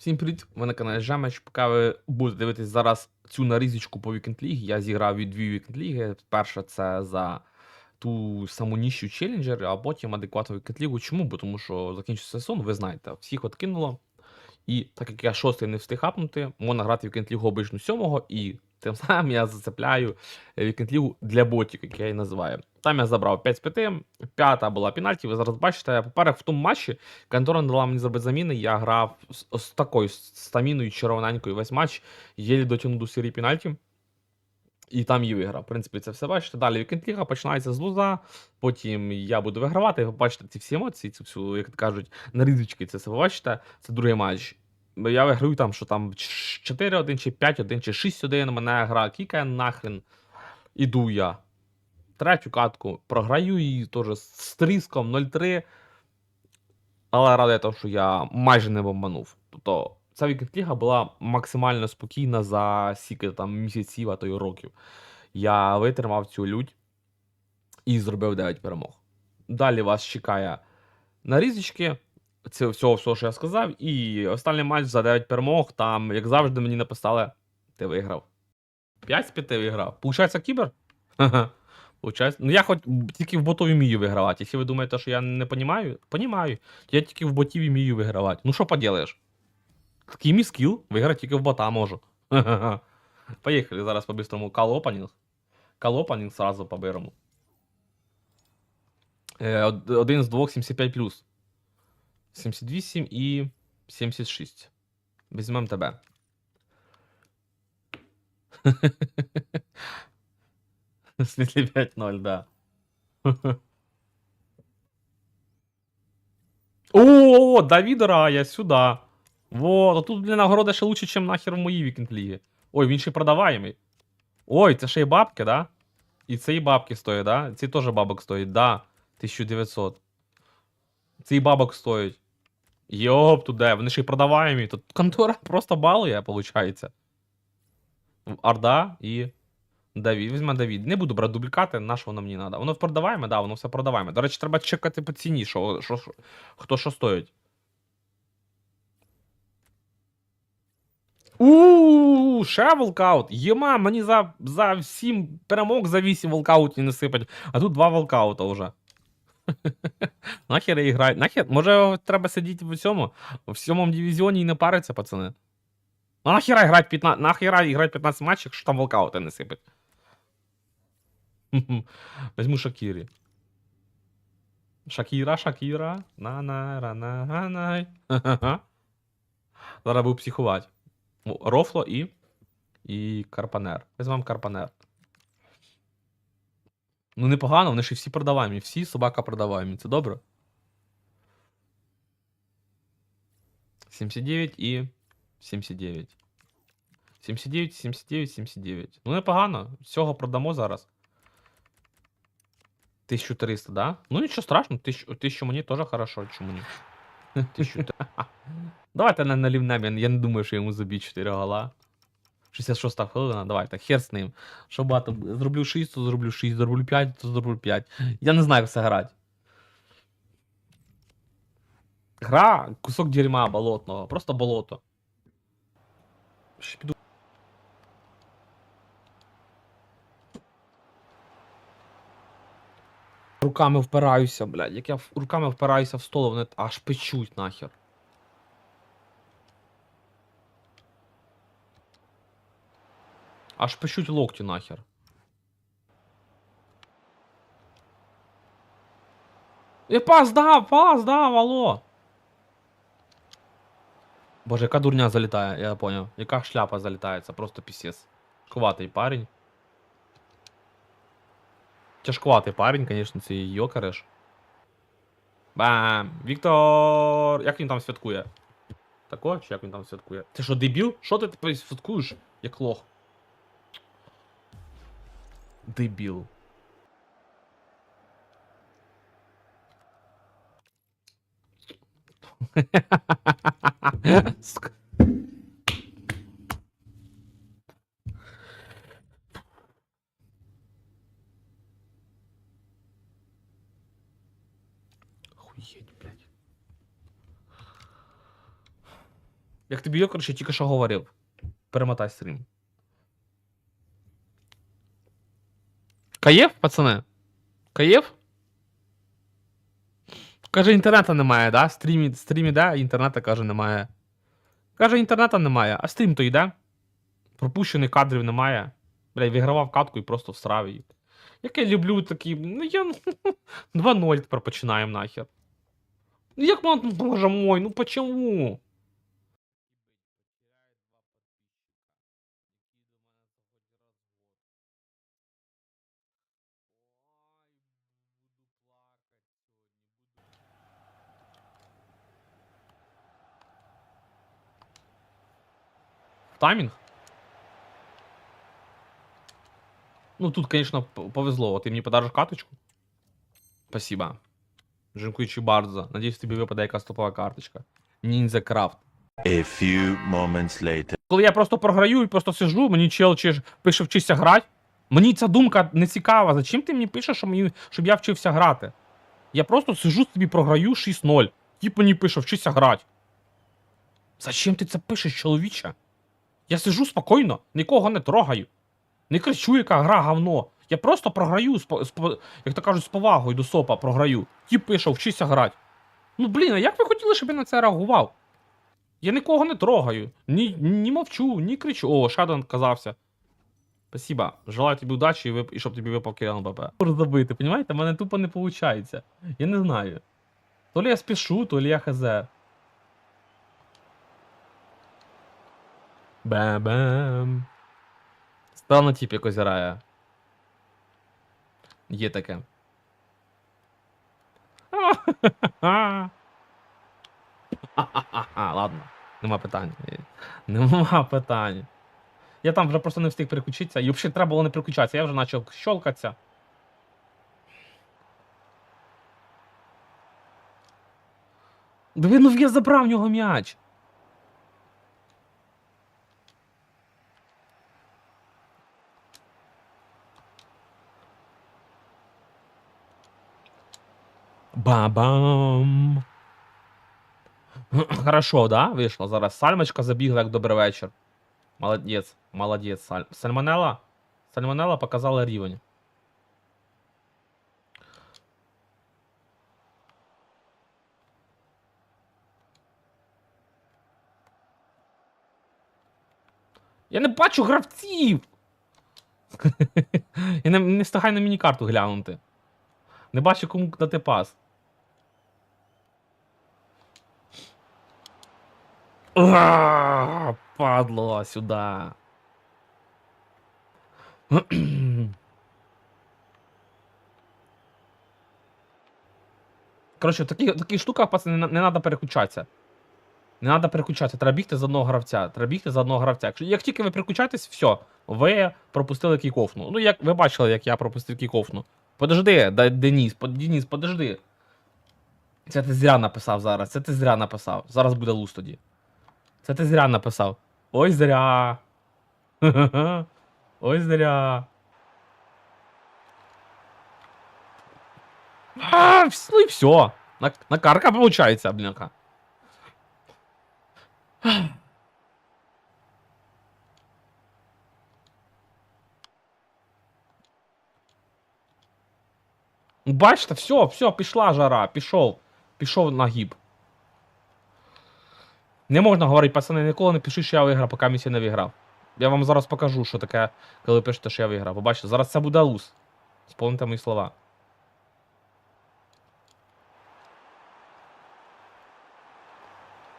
Всім привіт! Ви на каналі Жемеч. Поки ви будете дивитись зараз цю нарізочку по Weekend League, я зіграв від дві Weekend League. Перша це за ту саму ніщу Челленджер, а потім адекватну Weekend League. Чому? Бо тому що закінчився сезон, ви знаєте, всіх откинуло. І так як я шостий не встиг хапнути, можна грати в Weekend League обично сьомого, і тим самим я зацепляю Weekend League для ботів, як я її називаю. Там я забрав 5 з 5, п'ята була пенальті, ви зараз бачите. По-перше, в тому матчі контора дала мені зробити заміни, я грав з, з такою стаміною червоненькою весь матч, єлі дотягнув до серії пенальті. І там її виграв. В принципі, це все бачите. Далі Вікенд Ліга починається з луза, потім я буду вигравати. Ви бачите ці всі емоції, цю всю, як кажуть, нарізочки, це все бачите. Це другий матч. Я виграю там, що там 4-1, чи 5-1, чи 6-1. Мене гра кікає нахрен. Іду я. Третю катку програю її теж з тріском 0-3. Але радий тому, що я майже не бомбанув. Тобто, ця вікенд була максимально спокійна за скільки там місяців, а то й років. Я витримав цю лють і зробив 9 перемог. Далі вас чекає нарізочки. Це всього, всього, що я сказав. І останній матч за 9 перемог. Там, як завжди, мені написали: ти виграв. 5 з 5 виграв. Получається кібер? Получається. Ну я хоч тільки в ботові вмію вигравати. Якщо ви думаєте, що я не понімаю, понімаю. Я тільки в ботів вмію вигравати. Ну що поділаєш? Такий мій скіл, виграти тільки в бота можу. Поїхали зараз по-бистрому кал-опанінг. Кал-опанінг сразу поберемо. Е, Один з двох 75 плюс. 78 і 76. Візьмемо тебе. Смысле 5-0, да. О, Давидора, я сюда. Вот, а тут, блін, нагорода ще лучше, ніж нахер в моїй вікенд лігі. Ой, він ще продаваємий. Ой, це ще й бабки, да? І це і бабки стоїть, да? Ці теж бабок стоїть, да. 1900. Це і бабок стоїть. Йоп, туди, вони ще й продаваємі. Тут контора просто балує, виходить. Орда і Давід. Візьме Давід. Не буду брати дублікати, на що воно мені треба. Воно продаваємо, да, воно все продаваємо. До речі, треба чекати по ціні, що, що, що, хто що стоїть. У ще волкаут. Єма, мені за, за 7 перемог за 8 волкаутів не сипать, а тут 2 волкаута вже. Нахер я граю. Нахер, може треба сидіти в цьому, в сьомому дивізіоні і не париться, пацани. Ну нахера грати 15, нахера грати 15 матчів, якщо там волкаути не сипать. Возьму Шакірі. Шакіра, Шакіра. на на ра на га най Зараз буду психувати. Рофло і. І Карпанер. Візьмемо Карпанер. Ну, непогано, вони ж і всі продаваємі. Всі собака продаваємі. Це добре. 79 і 79. 79, 79, 79. Ну, непогано. Всього продамо зараз. 1300, да? Ну, нічого страшного, 1000, 1000 мені теж хорошо, чому ні? 1300. Давайте на налівнем, я не думаю, що йому заб'ють 4 гола. 66 хвилина, давайте, хер з ним. Що багато, зроблю 6, то зроблю 6, зроблю 5, то зроблю 5. Я не знаю, як це грати. Гра кусок дерьма болотного, просто болото. Ще піду. Руками впираюся, блядь. Як я руками впираюся в стол, вони аж печуть нахер. Аж печуть локті нахер. Я пас дав, пас дав, алло. Боже, яка дурня залітає, я поняв. Яка шляпа залітає, це просто пісец. Тяжкуватий парень. Тяжкуватий парень, звісно, цей йокареш. Бам! Віктор! Як він там святкує? Тако? Чи як він там святкує? Ти що, дебіл? Що ти святкуєш? Як лох? Дебіл. Сука. Охуеть, блядь. Як тобі я, коротше, тільки що говорив. Перемотай стрім. Каєв, пацани? Каєв? Каже, інтернету немає, да? Стрім, стрім іде, а інтернету, каже, немає. Каже, інтернету немає, а стрім то йде. Пропущених кадрів немає. Бля, вигравав катку і просто всрав її. Як я люблю такі. Ну я. 2-0 тепер починаємо нахер. Ну як боже мой, ну почему? Таймінг? Ну, тут, конечно, повезло. Ти мені подариш карточку? Спасибо. Dziękuję bardzo. Надіюсь, тобі випаде якась топова карточка. Ninja Craft. A few moments later. Коли я просто програю і просто сижу, мені чел чи ж пише вчися грати. Мені ця думка не цікава. Зачем ти мені пишеш, щоб, мені, щоб я вчився грати? Я просто сижу собі програю 6-0. Тіп мені пише, вчися грати. Зачем ти це пишеш, чоловіче? Я сижу спокійно, нікого не трогаю. Не кричу, яка гра говно. Я просто програю, як то кажуть, з повагою до сопа програю. Тіп пише, вчися грати. Ну блін, а як ви хотіли, щоб я на це реагував? Я нікого не трогаю, ні, ні мовчу, ні кричу. О, Шадон казався. Спасибо. Желаю тобі удачі і, вип... і щоб тобі випав Кирил БП. Можу забити, понімаєте? Мене тупо не виходить. Я не знаю. То ли я спішу, то ли я хз. Бем-бем. Странно тип якось грає. Є таке. А, ладно. Нема питань. Нема питань. Я там вже просто не встиг переключитися. І взагалі треба було не переключатися. Я вже почав щелкатися. Диви, ну я забрав в нього м'яч. Ба-бам. Хорошо, да? Вийшло зараз. Сальмочка забігла як добрий вечір. Молодець, молодець. Саль... Сальмонелла? Сальмонелла показала рівень. Я не бачу гравців! Я не, не встигаю на міні-карту глянути. Не бачу, кому дати пас. А, Падло сюда. Коротше, в таких, в таких штуках, пацани, не, не треба переключатися. Не треба переключатися, треба бігти за одного гравця. Треба бігти за одного гравця. Якщо, як тільки ви переключаєтесь, все, ви пропустили кікофну. Ну, як ви бачили, як я пропустив кікофну. Подожди, Деніс, Деніс, подожди. Це ти зря написав зараз, це ти зря написав. Зараз буде луз тоді. Це ти зря написав. Ой, зря. Ой, зря. А, вс- ну і все. На, накарка получается, бляха. Бачите, все, все, пішла жара, пішов. Пішов нагіб. Не можна говорити, пацани, ніколи не пиши, що я виграв, поки місія не виграв. Я вам зараз покажу, що таке, коли пишете, що я виграв. Побачите, зараз це буде луз. Сповните мої слова.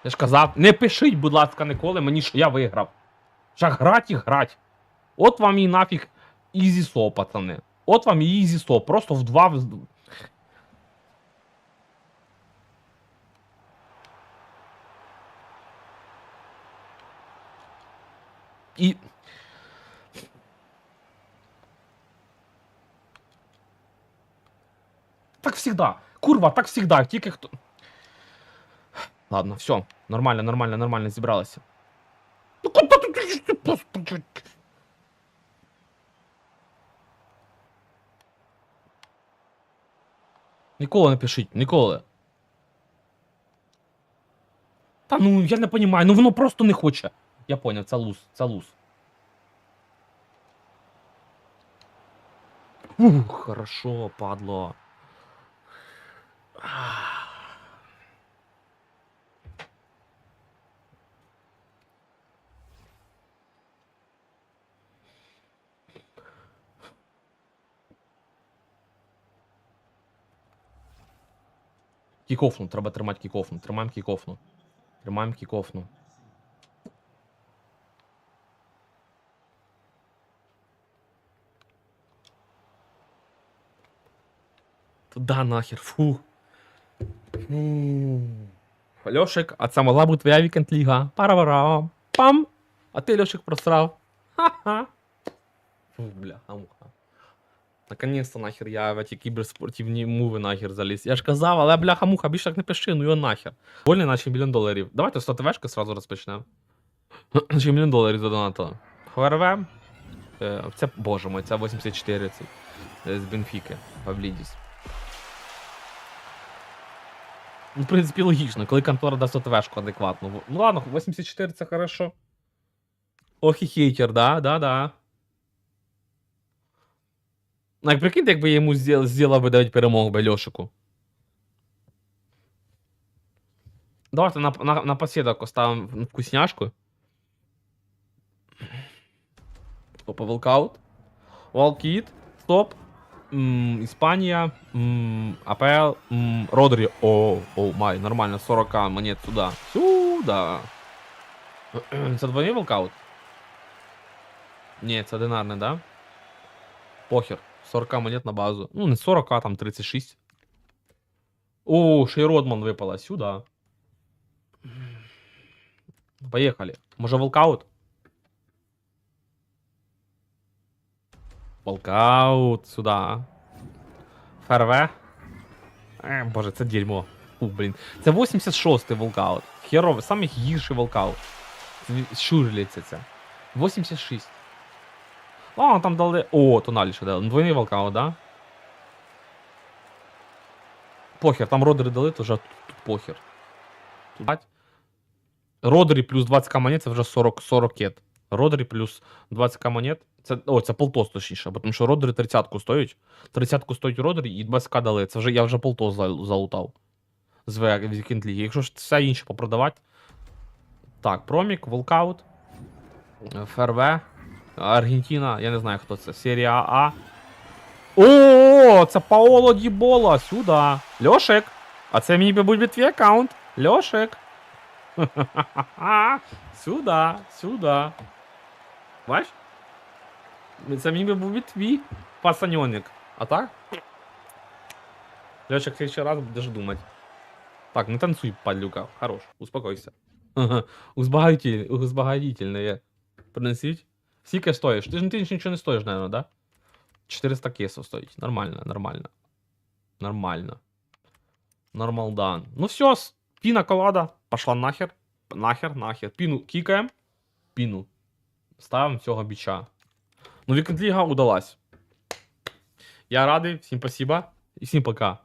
Я ж казав, не пишіть, будь ласка, ніколи мені, що я виграв. Що грать і грать. От вам і нафіг ізі со, пацани. От вам і ізі со. Просто в два. І. Так всегда. Курва, так всегда. Тільки хто. Ладно, все. Нормально, нормально, нормально зібралися. Ну ти- господи? Ніколи не пишіть, ніколи. Та ну я не розумію, ну воно просто не хоче. Я поняв, це луз, це луз. Ух, хорошо, падло. Кікофну, треба тримати кікофну. Тримаємо кікофну. Тримаємо кікофну. Туда нахер, фу. Льошик, а це могла бути твоя вікенд ліга. Параварам. Пам! А ти Льошик просрав. Ха-ха. Бля, амуха. Наконец-то нахер я в эти кіберспортивні мови нахер заліз. Я ж казав, але бляха муха, більше так не пиши, ну його нахер. Вольний наче мільйон доларів. Давайте 100 ТВшки сразу розпочнемо. Наче мільйон доларів задонатили. ХРВ. Е, Це, боже мой, це 84 це, е, з Бенфіки. Павлідіс. Ну, в принципі, логічно, коли контора дасть 100 ТВшку адекватно. Ну ладно, 84 це хорошо. Ох хейтер, да, да, да. Ну, як прикиньте, якби я йому зробив, би 9 перемог би Льошику. Давайте на, на, на посідок оставимо вкусняшку. Опа, волкаут. Волкіт. Стоп. М, Іспанія. М, АПЛ. М, Родрі. О, о, май, нормально, 40 монет сюда. Сюда. Це двойний волкаут? Ні, це динарний, да? Похер. 40 монет на базу. Ну, не 40, а там 36. О, Шейродман випала сюда. Поехали. Може волкаут? Волкаут сюда. ФРВ. Е, боже, це дерьмо. Фу, блін. Це 86-й волкаут. Херовий, самий гірший волкаут. Щурліться це. 86. А, там дали. О, тоналі ще дали. Ну, Двойний волкаут, да? Похер, там родери дали, то вже тут, тут похер. Тут бать. Родері плюс 20к монет, це вже 40, 40 кет. Родері плюс 20к монет. Це, о, це полтос точніше, бо тому що родери 30-ку стоять. 30-ку стоять родері і 20к дали. Це вже я вже полтос залутав. З Weekend League. Якщо ж все інше попродавати. Так, Промік, Волкаут, ФРВ, Аргентина, я не знаю хто це. Серія А. О, це Паоло Дібола, сюди. Льошик. А це мій би буде твій аккаунт. Льошик. Сюди, сюди. Бач? Це мій би був твій пацаньоник. А так? Льошик, ти ще раз будеш думати. Так, не танцуй, падлюка. Хорош, успокойся. Узбагатитель, узбагатительне. Принесіть. Скільки стоїш? Ти ж ти ж нічого не стоїш, наверное, да? 400 кесов стоїть. Нормально, нормально. Нормально. Нормалдан. Ну все, піна колада. Пошла нахер. Нахер, нахер. Піну кікаємо. Піну. Ставимо цього біча. Ну, вікенд ліга удалась. Я радий, всім спасибо. І всім пока.